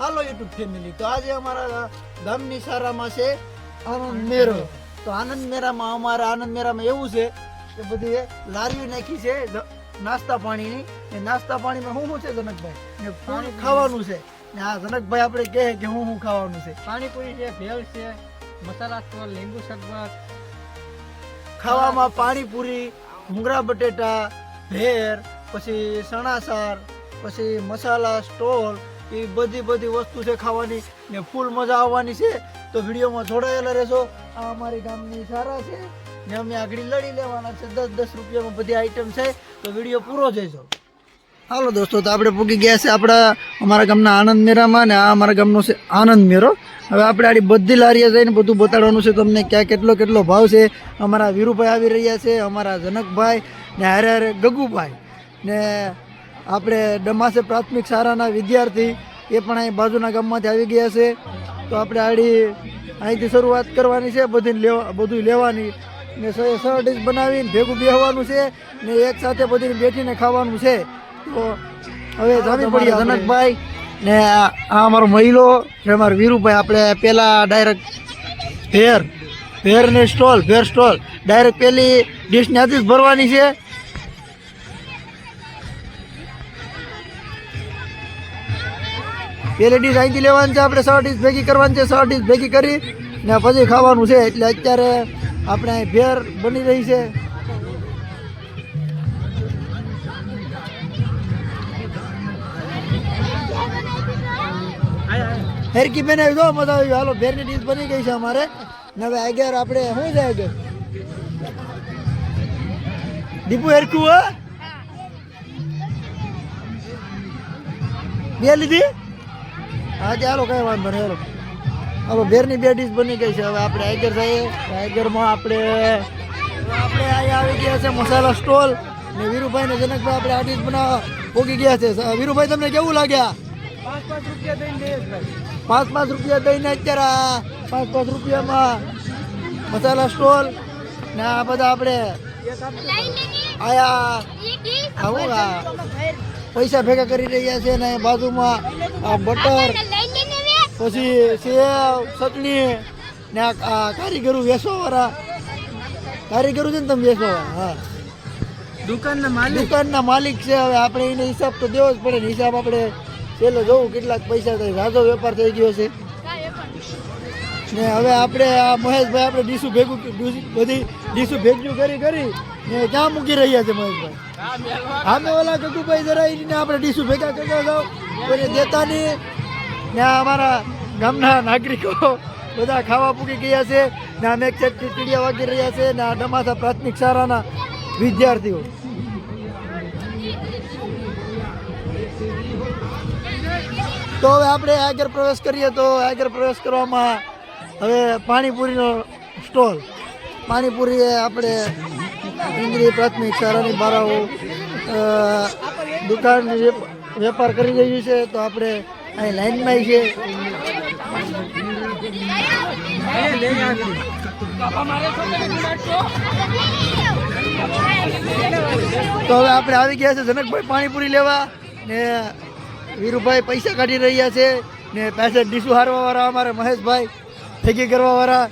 હાલો YouTube family તો આજે અમારા ગામની સારામાં છે આનંદ મેરો તો આનંદ મેરામાં અમારા આનંદ મેરામાં એવું છે કે બધી લારીઓ નાખી છે નાસ્તા પાણીની. એ નાસ્તા પાણીમાં શું શું છે જનકભાઈ? ને પાણી ખાવાનું છે? ને આ જનકભાઈ આપણે કહે કે હું શું ખાવાનું છે. પાણીપુરી છે ભેળ છે મસાલા સ્ટોલ લીંબુ શરબત. ખાવામાં પાણીપુરી ભૂંગળા બટેટા ભેર પછી સણાસાર પછી મસાલા સ્ટોલ એ બધી બધી વસ્તુ છે ખાવાની ને ફૂલ મજા આવવાની છે. તો વિડીયોમાં જોડાયેલા રહેશો આ અમારી ગામની સારા છે. ને અમે આગળ લડી લેવાના છે. દસ દસ રૂપિયામાં બધી આઈટમ છે. તો વીડિયો પૂરો જઈશો હાલો દોસ્તો, તો આપણે પૂગી ગયા છે આપણા અમારા ગામના આનંદ મેળામાં ને આ અમારા ગામનો છે આનંદ મેળો. હવે આપણે આડી બધી લારીએ જઈને બધું બતાડવાનું છે. તમને ક્યાં કેટલો કેટલો ભાવ છે. અમારા વીરુભાઈ આવી રહ્યા છે, અમારા જનકભાઈ ને હારે હારે ગગુભાઈ ને આપણે ડમાસે પ્રાથમિક શાળાના વિદ્યાર્થી એ પણ અહીં બાજુના ગામમાંથી આવી ગયા છે. તો આપણે આડી અહીંથી શરૂઆત કરવાની છે બધી લેવા બધું લેવાની. ને સો ડીશ બનાવીને ભેગું બેહવાનું છે ને એક સાથે બધી બેઠીને ખાવાનું છે. તો હવે જામી પડ્યા જનકભાઈ ને આ અમારો મહિલો છે અમારો વીરુભાઈ આપણે પહેલાં ડાયરેક્ટ ભેર ભેરને સ્ટોલ ભેર સ્ટોલ. ડાયરેક્ટ પેલી ડીશ ત્યાંથી જ ભરવાની છે. પેલી ડીશ અહીંથી લેવાની છે, આપણે સો ડીશ ભેગી કરવાની છે સો ડીશ ભેગી કરી ને પછી ખાવાનું છે, એટલે અત્યારે આપણે અહીં ભેર બની રહી છે. હેરકી બેન આવી, જો મજા આવી. હાલો ભેરની ડીશ બની ગઈ છે અમારે. ને હવે આગળ આપણે, શું છે આગળ? દીપુ હેરકું હા? બે લીધી? હા ચાલો કઈ વાંધો નહીં હવે ભેરની બે ડીશ બની ગઈ છે. હવે આપણે આગળ જઈએ. આગળમાં આપણે આપણે અહીંયા આવી ગયા છે મસાલા સ્ટોલ ને વીરુભાઈ ને જનકભાઈ આપણે આ ડીશ બનાવવા પોગી ગયા છે. વીરુભાઈ તમને કેવું લાગ્યા? પાંચ પાંચ રૂપિયા દઈને અત્યારે પાંચ પાંચ રૂપિયામાં મસાલા સ્ટોલ ને આ બધા આપણે આયા આવું પૈસા ભેગા કરી રહ્યા છે ને બાજુમાં આ બટર પછી સેવ ચટણી ને આ કારીગરો વેચવાવાળા. કારીગરો છે ને તમે વેચવાવાળા હા. દુકાનના માલિક? દુકાનના માલિક છે હવે આપણે એને હિસાબ તો દેવો જ પડે ને હિસાબ આપણે પેલો જોવું કેટલાક પૈસા થાય. રાજો વેપાર થઈ ગયો છે. ને હવે આપણે આ મહેશભાઈ આપણે ડીસું ભેગું બધી ડીસું ભેગું કરી કરી ને ક્યાં મૂકી રહ્યા છે મહેશભાઈ. અમે ઓલા ગગુભાઈ જરા ને આપણે ડીસુ ભેગા કરતા જાઓ. કોઈને દેતા નહીં. ને અમારા ગામના નાગરિકો બધા ખાવા પૂકી ગયા છે. ને અમે એક ટીટીડિયા વાગી રહ્યા છે. ને આ ડમાસા પ્રાથમિક શાળાના વિદ્યાર્થીઓ. તો હવે આપણે આગળ પ્રવેશ કરીએ તો આગળ પ્રવેશ કરવામાં હવે પાણીપુરીનો સ્ટોલ. પાણીપુરી આપણે ઇન્દ્રિય પ્રાથમિક શાળાની બારાઓ અ, દુકાન વેપાર કરી રહ્યું છે તો આપણે અહીં લાઈનમાં છે તો હવે આપણે આવી ગયા છે જનકભાઈ પાણીપુરી લેવા ને વીરુભાઈ પૈસા કાઢી રહ્યા છે ને પાછળ ડીસુ હારવા વાળા અમારે મહેશભાઈ ઠેકી કરવા વાળા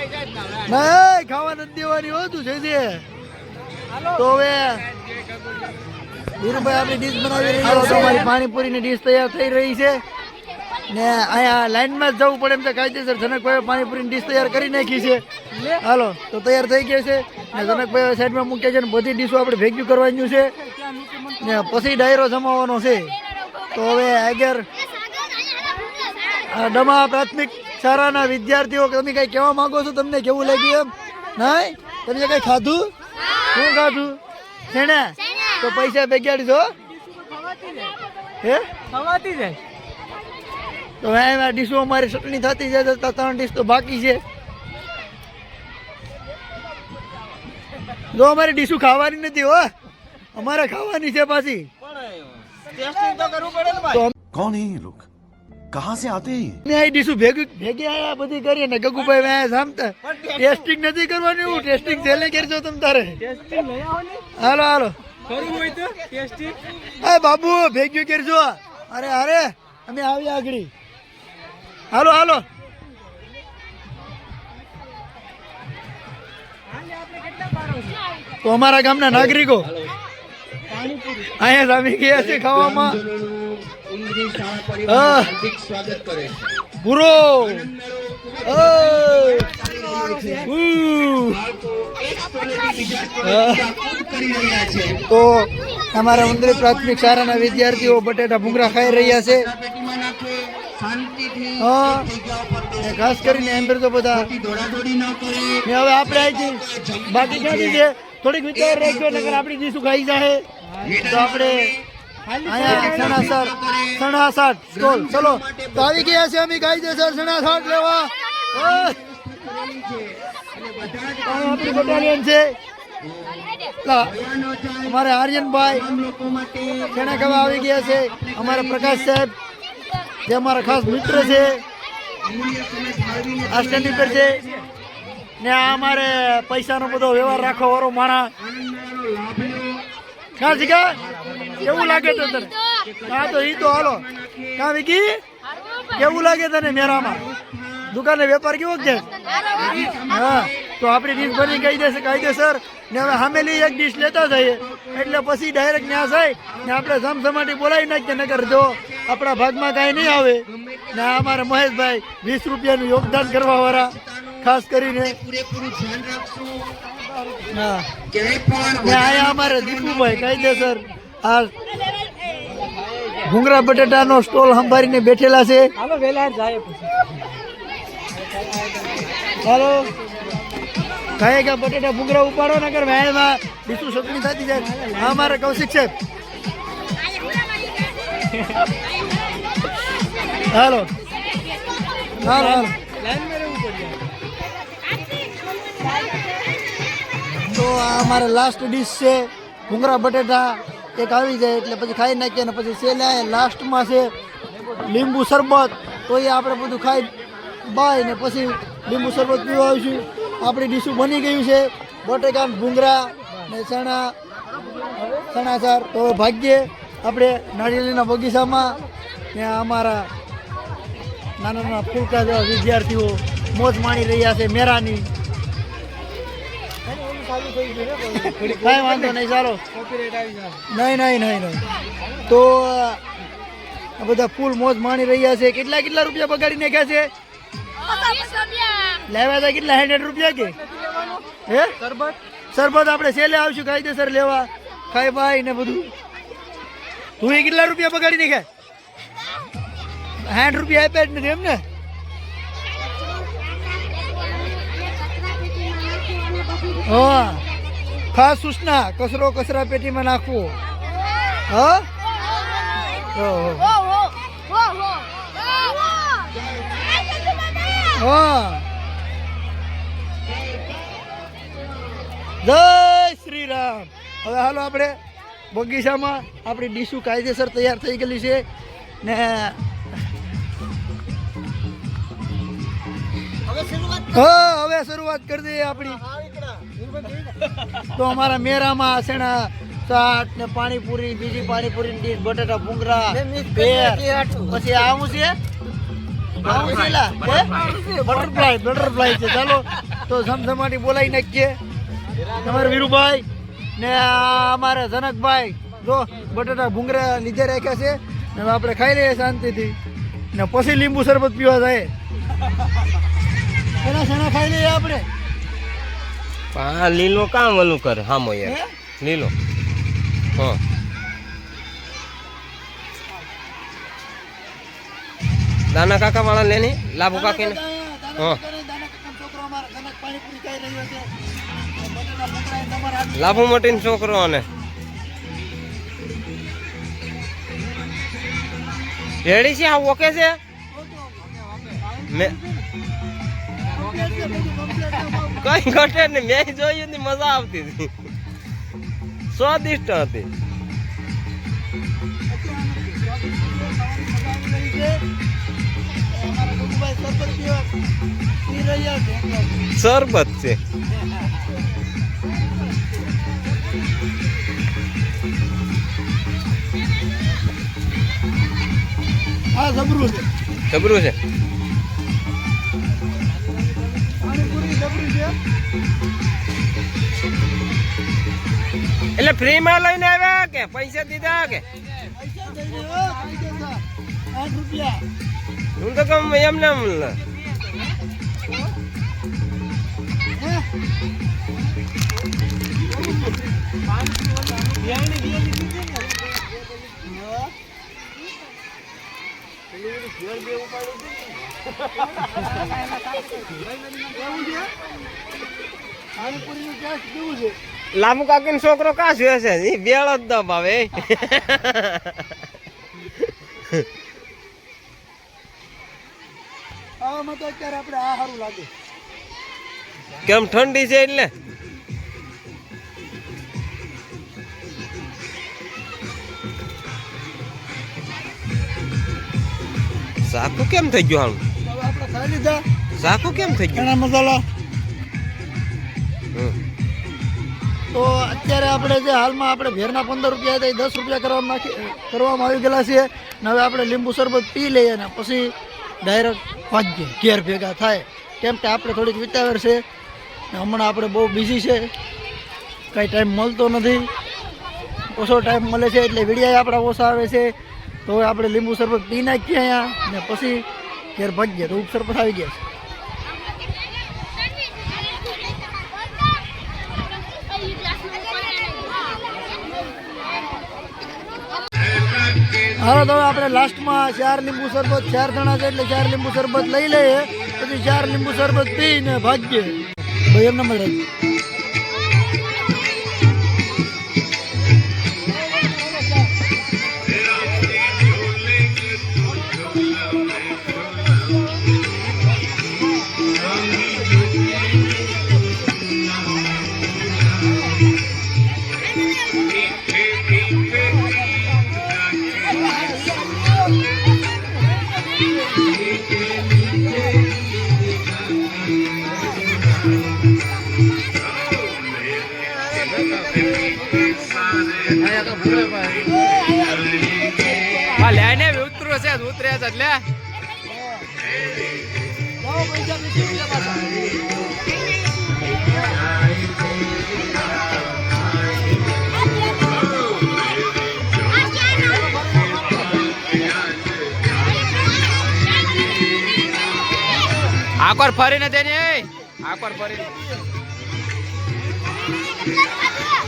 નહીં ખાવા નથી દેવાની હોતું છે જે. તો હવે ધીરુભાઈ આપણી ડીશ બનાવી રહી છે. અમારી પાણીપુરીની ડીશ તૈયાર થઈ રહી છે. ને અહીંયા લાઈનમાં જ જવું પડે એમ તો કાયદેસર જનકભાઈ પાણીપુરીની ડીશ તૈયાર કરી નાખી છે. હાલો તો તૈયાર થઈ ગઈ છે. ને જનકભાઈ સાઈડમાં મૂક્યા છે ને બધી ડીશો આપણે ભેગી કરવાનું છે. ને પછી ડાયરો જમાવવાનો છે. તો હવે આગળ ડમા પ્રાથમિક શાળાના વિદ્યાર્થીઓ તમે કઈ કહેવા માંગો છો તમને કેવું લાગ્યું એમ? નહીં? તમે કઈ ખાધું? શું ખાધું? શેણે? તો પૈસા બેગાડીશો હે? ખવાતી જાય. તો એમાં ડીશો અમારી ચટણી થતી જાય તો ત્રણ ડીશ તો બાકી છે. જો અમારી ડીશું ખાવાની નથી હો. અમારે ખાવાની છે પાછી. ટેસ્ટિંગ તો કરવું कहाँ से आते हैं ये? અમે આ ડીશો ભેગી ભેગી આયા બધી કરીએ ને ગગુભાઈ મેં સામતા ટેસ્ટિંગ નથી કરવાની હું ટેસ્ટિંગ છેલ્લે કરજો તમ તારે ટેસ્ટિંગ લઈ આવો ને હાલો હાલો કરવું હોય તો ટેસ્ટિંગ એ બાબુ ભેગ્યું કરજો અરે અરે અમે આવ્યા આગળ હાલો હાલો તો અમારા ગામના નાગરિકો અહીંયા જામી ગયા છે ખાવામાં ઉ. હા. તો અમારા ઉંદરી પ્રાથમિક શાળાના વિદ્યાર્થીઓ બટેટા ભૂંગરા ખાઈ રહ્યા છે. ખાસ કરીને એમ તો બધા. હવે આપણે અહીંથી બાકી ક્યાંથી છે થોડીક વિચાર રાખજો નગર આપણી દીસું ખાઈ જાય તો આપણે અહીંયા સણાસર સણાસર સ્ટોલ ચલો. તો આવી ગયા છે અમે કાયદેસર સણાસર લેવા. ઓય. આ આપણી છે. અમારે આર્યનભાઈ કહેવા આવી ગયા છે? અમારા પ્રકાશ સાહેબ, જે અમારા ખાસ મિત્ર છે, આ સ્ટેન્ડિંગ પર છે. ને આ અમારે પૈસાનો બધો વ્યવહાર રાખો વારો માણા. કા જીગા કેવું લાગે તો તને? હા, તો ઈ તો હાલો. કા વિકી? કેવું લાગે તને મેરામાં? દુકાને વેપાર કેવો છે? હા, તો આપણી ડીશ બની દે કાયદેસર. ને હવે હામેલી એક ડીશ લેતા જઈએ. એટલે પછી ડાયરેક્ટ ત્યાં જાય ને આપણે સમસમાટી બોલાવી નાખીએ નગર જો આપણા ભાગમાં કાંઈ નહીં આવે. ને અમારા મહેશભાઈ વીસ રૂપિયાનું યોગદાન કરવા વાળા ખાસ કરીને. હા. અમારે દીપુભાઈ, કાયદેસર. આ ભૂંગરા બટેટાનો સ્ટોલ સંભાળીને બેઠેલા છે. હાલો વેલા જાય કે બટેટા ભૂંગરા ઉપાડો ને કર વેણમાં બીજું સકડી થતી જાય. હા મારે કૌશિક છે હાલો. હાલો હાલો. તો આ અમારે લાસ્ટ ડીશ છે ભૂંગરા બટેટા. એક આવી જાય એટલે પછી ખાઈ નાખીએ ને પછી છેલ્લે લાસ્ટમાં છે લીંબુ શરબત. તો એ આપણે બધું ખાઈ બાય ને પછી લીંબુ શરબત પીવા આવીશું. આપણી ડીશું બની ગયું છે. બટેકાન ભૂંગરા ને ચણા ચણાચાર તો ભાગ્યે આપણે નાળિયેરીના બગીચામાં ને અમારા નાના નાના ફૂલકા જેવા વિદ્યાર્થીઓ મોજ માણી રહ્યા છે મેરાની. કાંઈ વાંધો નહીં ચાલો જાય નહીં નહીં નહીં નહીં. તો આ બધા ફૂલ મોજ માણી રહ્યા છે. કેટલા કેટલા રૂપિયા બગાડી નાખ્યા છે? લેવા હતા કેટલા હંડ્રેડ રૂપિયા કે? હે? સરબત સરબત આપણે છેલ્લે આવશું કાયદેસર લેવા. ખાઈ ભાઈ ને બધું. તું કેટલા રૂપિયા બગાડી નાખ્યા? હેન્ડ રૂપિયા આપ્યા જ નથી એમ ને હા. ખાસ સૂચના કચરો કચરા પેટીમાં નાખવો. હા? હા જય શ્રી રામ હવે હાલો આપણે બગીચામાં આપણી ડીશું કાયદેસર તૈયાર થઈ ગયેલી છે ને હવે શરૂઆત કરી દઈએ આપણી. તો અમારા મેરામાં શેણા ચાટ ને પાણીપુરી બીજી પાણીપુરી ની ડીશ બટાટા ભૂંગરા પછી આવું છે? આવું છે બટરફ્લાય બટરફ્લાય છે. ચાલો તો સમસમાટી બોલાવી નાખીએ. તમારે વીરુભાઈ ને આ અમારા જનકભાઈ. જો બટાટા ભૂંગરા લીધે રાખ્યા છે. ને આપણે ખાઈ લઈએ શાંતિથી. ને પછી લીંબુ શરબત પીવા જાય. એના સણા ખાઈ લઈએ આપણે? હા લીલો કામ ઓલું કરે હામો હે? યાર લીલો. હા. દાના કાકા વાળા લેની લાભુ કાકી ને હા. લાભુ મોટી છોકરો અને રેડી છે? આ ઓકે છે? મેં કઈ ઘટે ને મેં જોયું ની મજા આવતી હતી. સ્વાદિષ્ટ હતી. શરબત છે. હા જબરું છે. જબરું છે. એટલે ફ્રીમાં લઈને આવ્યા કે પૈસા દીધા કે? હો, તો કમ એમને એમ નું. ગેસ કેવું છે? પાણીપુરીનું કાકી નો લાંબુ છોકરો કા છે એ બેળો જ દબાવે કેમ ઠંડી છે એટલે? સાકુ કેમ થઈ ગયું હાલ સાકુ કેમ થઈ ગયું? મજા મસાલા. હમ. તો અત્યારે આપણે જે હાલમાં આપણે ભેરના પંદર રૂપિયા હતા એ દસ રૂપિયા કરવામાં નાખી કરવામાં આવી ગયેલા છે ને હવે આપણે લીંબુ શરબત પી લઈએ ને પછી ડાયરેક્ટ વાંચીએ ઘેર ભેગા થાય. કેમ કે આપણે થોડીક વિતાવેર છે ને હમણાં આપણે બહુ બિઝી છે. કાંઈ ટાઈમ મળતો નથી. ઓછો ટાઈમ મળે છે એટલે વિડીયા આપણા ઓછા આવે છે. તો હવે આપણે લીંબુ શરબત પી નાખીએ અહીંયા ને પછી ઘેર ભાગીએ તો ઉપસર પછી આવી ગયા છે. હાલો તો હવે આપણે લાસ્ટમાં ચાર લીંબુ શરબત, ચાર જણા છે એટલે ચાર લીંબુ શરબત લઈ લઈએ. પછી ચાર લીંબુ શરબત પીને ભાગીએ ભાઈ, એમ નંબર રાખજો લે લેને ઉતરો છે ઉતરે છે એટલે. આકર ફરીને એ. આકોર ફરીને. સપના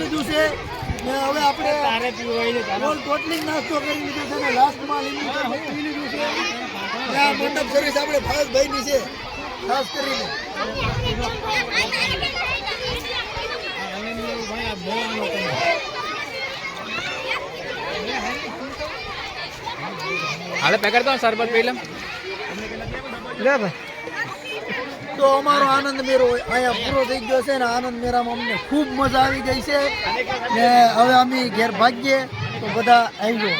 લીધું છે. ને હવે આપણે બોલ ટોટલી નાસ્તો કરી લીધો છે ને લાસ્ટમાં લીંબુ પી લીધું છે. ને આ મંડપ સર્વિસ આપણે ફાયસભાઈની છે. ખાસ કરીને. હાલે પેકર તો સરબત પી લમ લે ભાઈ. તો અમારો આનંદ મેળો અહીંયા પૂરો થઈ ગયો છે ને આનંદ મેળામાં અમને ખૂબ મજા આવી ગઈ છે. ને હવે અમે ઘેર ભાગીએ તો બધા આવી